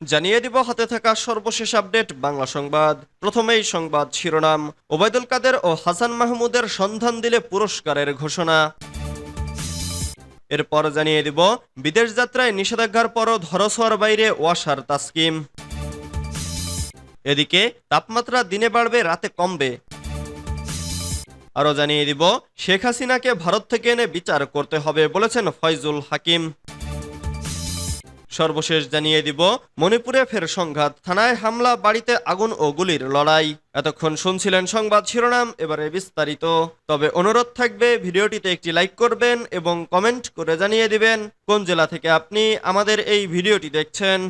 জানিয়ে দিব হাতে থাকা সর্বশেষ আপডেট, বাংলা সংবাদ। প্রথমেই সংবাদ শিরোনাম। ওবায়দুল কাদের ও হাসান মাহমুদের সন্ধান দিলে পুরস্কারের ঘোষণা। এরপর জানিয়ে দিব, বিদেশ যাত্রায় নিষেধাজ্ঞার পরও ধরছোয়ার বাইরে ওয়াসার তাস্কিম। এদিকে, তাপমাত্রা দিনে বাড়বে, রাতে কমবে। আরও জানিয়ে দিব, শেখ হাসিনাকে ভারত থেকে এনে বিচার করতে হবে বলেছেন ফয়জুল হাকিম। সর্বশেষ জানিয়ে দিব, মণিপুরে ফের সংঘাত। থানায় হামলা, বাড়িতে আগুন ও গুলির লড়াই। এতক্ষণ শুনছিলেন সংবাদ শিরোনাম, এবারে বিস্তারিত। তবে অনুরোধ থাকবে, ভিডিওটিতে একটি লাইক করবেন এবং কমেন্ট করে জানিয়ে দিবেন, কোন জেলা থেকে আপনি আমাদের এই ভিডিওটি দেখছেন।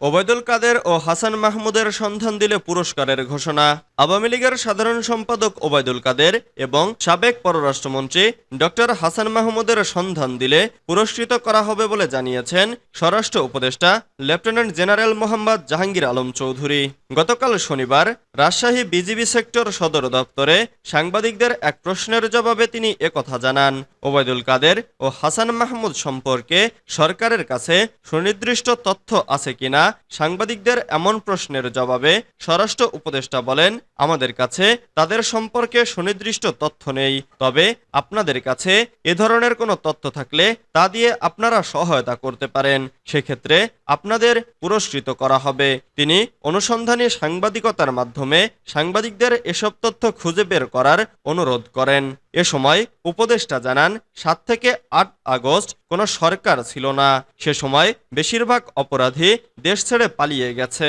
ওবায়দুল কাদের ও হাসান মাহমুদের সন্ধান দিলে পুরস্কারের ঘোষণা। আওয়ামী লীগের সাধারণ সম্পাদক ওবায়দুল কাদের এবং সাবেক পররাষ্ট্রমন্ত্রী ডক্টর হাসান মাহমুদের সন্ধান দিলে পুরস্কৃত করা হবে বলে জানিয়েছেন স্বরাষ্ট্র উপদেষ্টা লেফটেন্যান্ট জেনারেল মোহাম্মদ জাহাঙ্গীর আলম চৌধুরী। গতকাল শনিবার রাজশাহী বিজিবি সেক্টর সদর দপ্তরে সাংবাদিকদের এক প্রশ্নের জবাবে তিনি একথা জানান। ওবায়দুল কাদের ও হাসান মাহমুদ সম্পর্কে সরকারের কাছে সুনির্দিষ্ট তথ্য আছে কিনা সাংবাদিকদের এমন প্রশ্নের জবাবে স্বরাষ্ট্র উপদেষ্টা বলেন, আমাদের কাছে তাদের সম্পর্কে সুনির্দিষ্ট তথ্য নেই। তবে আপনাদের কাছে এ ধরনের কোনো তথ্য থাকলে তা দিয়ে আপনারা সহায়তা করতে পারেন। সেক্ষেত্রে আপনাদের পুরস্কৃত করা হবে। তিনি অনুসন্ধানী সাংবাদিকতার মাধ্যমে সাংবাদিকদের এসব তথ্য খুঁজে বের করার অনুরোধ করেন। এ সময় উপদেষ্টা জানান, সাত থেকে আট আগস্ট কোনো সরকার ছিল না। সে সময় বেশিরভাগ অপরাধী দেশ ছেড়ে পালিয়ে গেছে।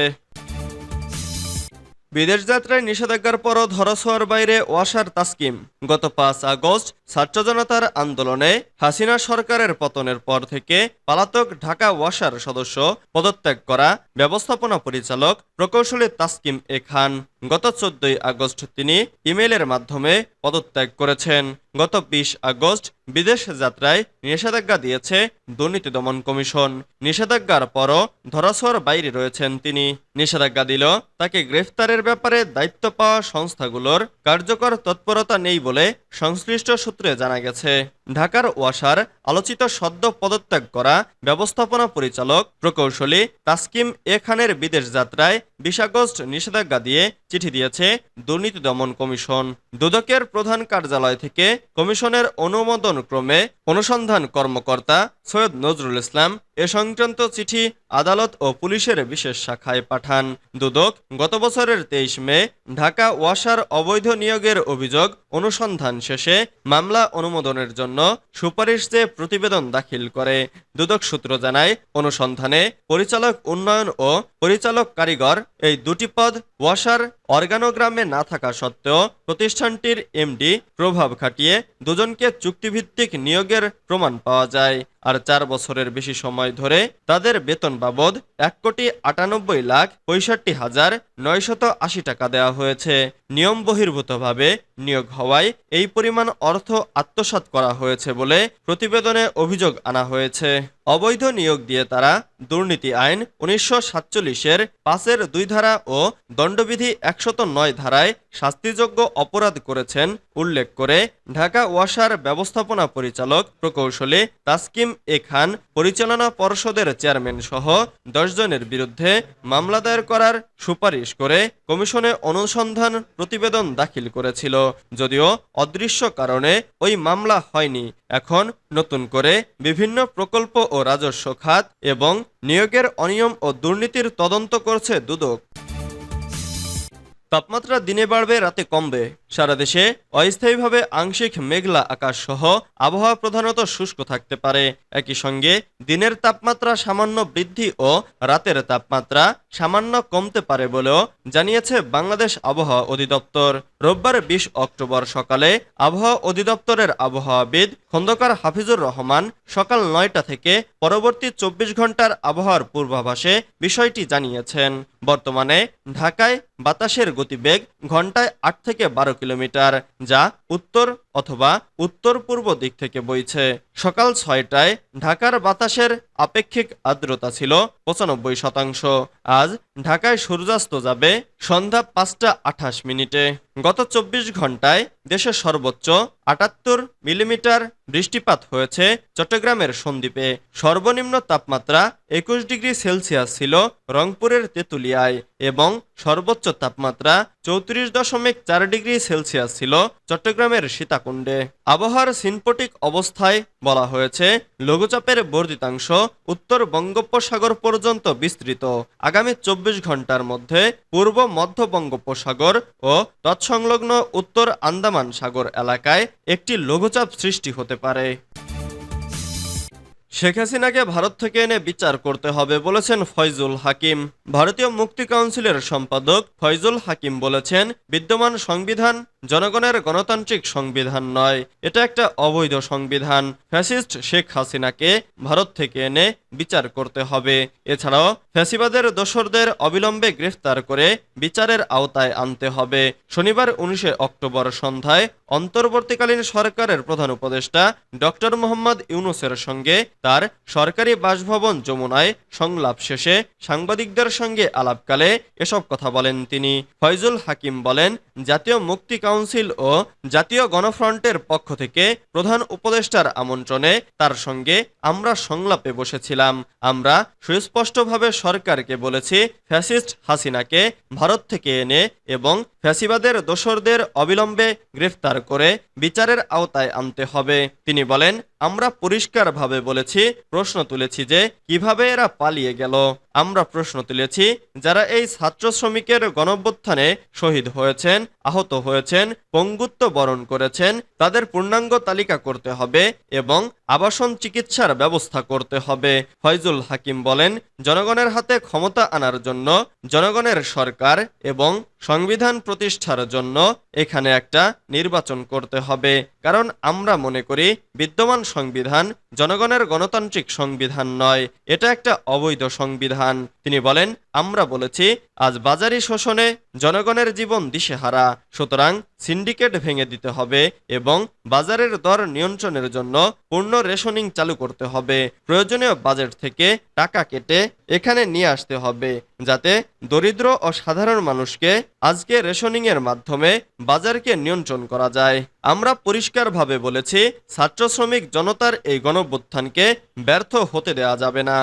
বিদেশ যাত্রায় নিষেধাজ্ঞার পরও হওয়ার বাইরে ওয়াসার তাস্কিম। গত পাঁচ আগস্ট ছাত্র জনতার আন্দোলনে হাসিনা সরকারের পতনের পর থেকে পালাতক ঢাকা ওয়াসার সদস্য পদত্যাগ করা ব্যবস্থাপনা পরিচালক প্রকৌশলী তাস্কিম এ খান। গত চোদ্দই আগস্ট তিনি ইমেইলের মাধ্যমে পদত্যাগ করেছেন। গত বিশ আগস্ট বিদেশ যাত্রায় নিষেধাজ্ঞা দিয়েছে দুর্নীতি দমন কমিশন। নিষেধাজ্ঞার পরও ধরাছোঁয়ার বাইরে রয়েছেন তিনি। নিষেধাজ্ঞা দিল, তাকে গ্রেফতারের ব্যাপারে দায়িত্ব পাওয়া সংস্থাগুলোর কার্যকর তৎপরতা নেই বলে সংশ্লিষ্ট সূত্রে জানা গেছে। ঢাকার ওয়াসার আলোচিত সদ্য পদত্যাগ করা ব্যবস্থাপনা পরিচালক প্রকৌশলী তাসকিম এ খানের বিদেশ যাত্রায় বিশ আগস্ট নিষেধাজ্ঞা দিয়ে চিঠি দিয়েছে দুর্নীতি দমন কমিশন। দুদকের প্রধান কার্যালয় থেকে কমিশনের অনুমোদন ক্রমে অনুসন্ধান কর্মকর্তা সৈয়দ নজরুল ইসলাম এ সংক্রান্ত চিঠি আদালত ও পুলিশের বিশেষ শাখায় পাঠান। দুদক গত বছরের তেইশ মে ঢাকা ওয়াসার অবৈধ নিয়োগের অভিযোগ অনুসন্ধান শেষে মামলা অনুমোদনের জন্য সুপারিশ চেয়ে প্রতিবেদন দাখিল করে। দুদক সূত্র জানায়, অনুসন্ধানে পরিচালক উন্নয়ন ও পরিচালক কারিগর এই দুটি পদ ওয়াসার অর্গানোগ্রামে না থাকা সত্ত্বেও প্রতিষ্ঠানটির এমডি প্রভাব খাটিয়ে দুজনকে চুক্তিভিত্তিক নিয়োগের প্রমাণ পাওয়া যায়। আর চার বছরের বেশি সময় ধরে তাদের বেতন বাবদ এক কোটি আটানব্বই লাখ পঁয়ষট্টি হাজার নয়শত আশি টাকা দেওয়া হয়েছে। নিয়ম বহির্ভূতভাবে নিয়োগ হওয়ায় এই পরিমাণ অর্থ আত্মসাৎ করা হয়েছে বলে প্রতিবেদনে অভিযোগ আনা হয়েছে। অবৈধ নিয়োগ দিয়ে তারা দুর্নীতি আইন উনিশশো সাতচল্লিশের পাঁচের দুই ধারা ও দণ্ডবিধি একশত নয় ধারায় শাস্তিযোগ্য অপরাধ করেছেন, উল্লেখ করে ঢাকা ওয়াসার ব্যবস্থাপনা পরিচালক প্রকৌশলী তাসকিম এ খান, পরিচালনা পর্ষদের চেয়ারম্যান সহ দশ জনের বিরুদ্ধে মামলা দায়ের করার সুপারিশ করে কমিশনে অনুসন্ধান প্রতিবেদন দাখিল করেছিল। যদিও অদৃশ্য কারণে ওই মামলা হয়নি। এখন নতুন করে বিভিন্ন প্রকল্প ও রাজস্ব খাত এবং নিয়োগের অনিয়ম ও দুর্নীতির তদন্ত করছে দুদক। তাপমাত্রা দিনে বাড়বে, রাতে কমবে। সারা দেশে অস্থায়ীভাবে আংশিক মেঘলা আকাশ সহ আবহাওয়া প্রধানত শুষ্ক থাকতে পারে। একই সঙ্গে দিনের তাপমাত্রা সামান্য বৃদ্ধি ও রাতের তাপমাত্রা সামান্য কমতে পারে বলেও জানিয়েছে বাংলাদেশ আবহাওয়া অধিদপ্তর। রোববার বিশ অক্টোবর সকালে আবহাওয়া অধিদপ্তরের আবহাওয়াবিদ খন্দকার হাফিজুর রহমান সকাল নয়টা থেকে পরবর্তী চব্বিশ ঘণ্টার আবহাওয়ার পূর্বাভাসে বিষয়টি জানিয়েছেন। বর্তমানে ঢাকায় বাতাসের গতিবেগ ঘন্টায় আট থেকে বারো কিলোমিটার, যা উত্তর অথবা উত্তর পূর্ব দিক থেকে বইছে। সকাল ছয়টায় ঢাকার বাতাসের আপেক্ষিক আর্দ্রতা ছিল পঁচানব্বই শতাংশ। আজ ঢাকায় সূর্যাস্ত যাবে সন্ধ্যা পাঁচটা আঠাশ মিনিটে। গত চব্বিশ ঘন্টায় দেশের সর্বোচ্চ আটাত্তর মিলিমিটার বৃষ্টিপাত হয়েছে চট্টগ্রামের সন্দ্বীপে। সর্বনিম্ন তাপমাত্রা একুশ ডিগ্রি সেলসিয়াস ছিল রংপুরের তেঁতুলিয়ায় এবং সর্বোচ্চ তাপমাত্রা চৌত্রিশ দশমিক চার ডিগ্রি সেলসিয়াস ছিল চট্টগ্রামের সীতাকুণ্ডে। আবহাওয়ার সিনপটিক অবস্থায় বলা হয়েছে, লঘুচাপের বর্ধিতাংশ উত্তর বঙ্গোপসাগর পর্যন্ত বিস্তৃত। আগামী চব্বিশ ঘণ্টার মধ্যে পূর্ব মধ্য বঙ্গোপসাগর ও তৎসংলগ্ন উত্তর আন্দামান সাগর এলাকায় একটি লঘুচাপ সৃষ্টি হতে পারে। শেখ হাসিনাকে ভারত থেকে এনে বিচার করতে হবে বলেছেন ফয়জুল হাকিম। ভারতীয় মুক্তি কাউন্সিলের সম্পাদক ফয়জুল হাকিম বলেছেন, বিদ্যমান সংবিধান জনগণের গণতান্ত্রিক সংবিধান নয়। এটা একটা অবৈধ সংবিধান। ফ্যাসিস্ট শেখ হাসিনাকে ভারত থেকে এনে বিচার করতে হবে। এছাড়াও ফ্যাসিবাদের দোসরদের অবিলম্বে গ্রেফতার করে বিচারের আওতায় আনতে হবে। শনিবার উনিশে অক্টোবর সন্ধ্যায় অন্তর্বর্তীকালীন সরকারের প্রধান উপদেষ্টা ডক্টর মোহাম্মদ ইউনুসের সঙ্গে তার সরকারি বাসভবন যমুনায় সংলাপ শেষে সাংবাদিকদের সঙ্গে আলাপকালে এসব কথা বলেন তিনি। ফয়জুল হাকিম বলেন, জাতীয় মুক্তি কাউন্সিল ও জাতীয় গণফ্রন্টের পক্ষ থেকে প্রধান উপদেষ্টার আমন্ত্রণে তার সঙ্গে আমরা সংলাপে বসেছিলাম। আমরা সুস্পষ্টভাবে সরকারকে বলেছি, ফ্যাসিস্ট হাসিনাকে ভারত থেকে এনে এবং ফ্যাসিবাদের দোসরদের অবিলম্বে গ্রেফতার করে বিচারের আওতায় আনতে হবে। তিনি বলেন আমরা পরিষ্কারভাবে বলেছি, প্রশ্ন তুলেছি যে কীভাবে এরা পালিয়ে গেল। আমরা প্রশ্ন তুলেছি, যারা এই ছাত্র শ্রমিকের গণঅভ্যুত্থানে শহীদ হয়েছেন, আহত হয়েছেন, পঙ্গুত্ব বরণ করেছেন, তাদের পূর্ণাঙ্গ তালিকা করতে হবে এবং আবাসন চিকিৎসার ব্যবস্থা করতে হবে। ফয়জুল হাকিম বলেন, জনগণের হাতে ক্ষমতা আনার জন্য জনগণের সরকার এবং সংবিধান প্রতিষ্ঠার জন্য এখানে একটা নির্বাচন করতে হবে। কারণ আমরা মনে করি, বিদ্যমান সংবিধান জনগণের গণতান্ত্রিক সংবিধান নয়, এটা একটা অবৈধ সংবিধান। তিনি বলেন, আমরা বলেছি, আজ বাজারি শোষণে জনগণের জীবন দিশেহারা। সুতরাং সিন্ডিকেট ভেঙে দিতে হবে এবং বাজারের দর নিয়ন্ত্রণের জন্য পূর্ণ রেশনিং চালু করতে হবে। প্রয়োজনীয় বাজেট থেকে টাকা কেটে এখানে নিয়ে আসতে হবে, যাতে দরিদ্র ও সাধারণ মানুষকে আজকে রেশনিং এর মাধ্যমে বাজারকে নিয়ন্ত্রণ করা যায়। আমরা পরিষ্কারভাবে বলেছি, ছাত্র শ্রমিক জনতার এই গণভ্যুত্থানকে ব্যর্থ হতে দেওয়া যাবে না।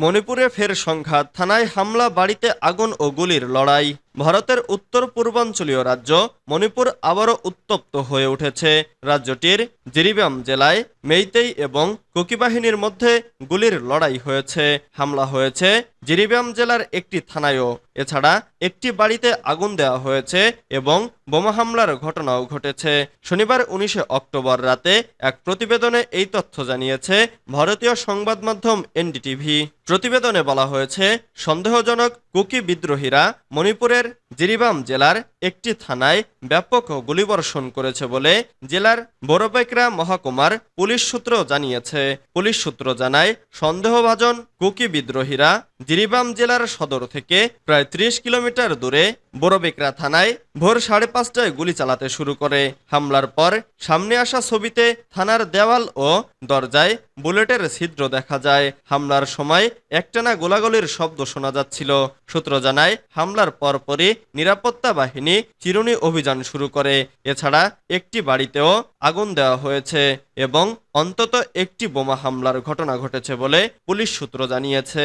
মণিপুরে ফের সংঘাত থানায় হামলা বাড়িতে আগুন ও গুলির লড়াই। ভারতের উত্তর পূর্বাঞ্চলীয় রাজ্য মণিপুর আবারও উত্তপ্ত হয়ে উঠেছে। রাজ্যটির জিরিবাম জেলায় মেইতেই এবং কুকি বাহিনীর মধ্যে গুলির লড়াই হয়েছে। হামলা হয়েছে জিরিবাম জেলার একটি থানায়ও। এছাড়া একটি বাড়িতে আগুন দেওয়া হয়েছে এবং বোমা হামলার ঘটনাও ঘটেছে। শনিবার উনিশে অক্টোবর রাতে এক প্রতিবেদনে এই তথ্য জানিয়েছে ভারতীয় সংবাদ মাধ্যম এনডিটিভি। প্রতিবেদনে বলা হয়েছে, সন্দেহজনক কুকি বিদ্রোহীরা মণিপুরের জিরিবাম জেলার একটি থানায় ব্যাপক গুলিবর্ষণ করেছে বলে জেলার বড়পেকরা মহকুমার পুলিশ সূত্র জানিয়েছে। পুলিশ সূত্র জানায়, সন্দেহভাজন কুকি বিদ্রোহীরা জিরিবাম জেলার সদর থেকে প্রায় ত্রিশ কিলোমিটার দূরে বড়বেকরা থানায় ভোর সাড়ে পাঁচটায় গুলি চালাতে শুরু করে। হামলার পর সামনে আসা ছবিতে থানার দেওয়াল ও দরজায় বুলেটের ছিদ্র দেখা যায়। হামলার সময় একটানা গোলাগুলির শব্দ শোনা যাচ্ছিল। সূত্র জানায়, হামলার পরপরই নিরাপত্তা বাহিনী চিরুনি অভিযান শুরু করে। এছাড়া একটি বাড়িতেও আগুন দেওয়া হয়েছে এবং অন্তত একটি বোমা হামলার ঘটনা ঘটেছে বলে পুলিশ সূত্র জানিয়েছে।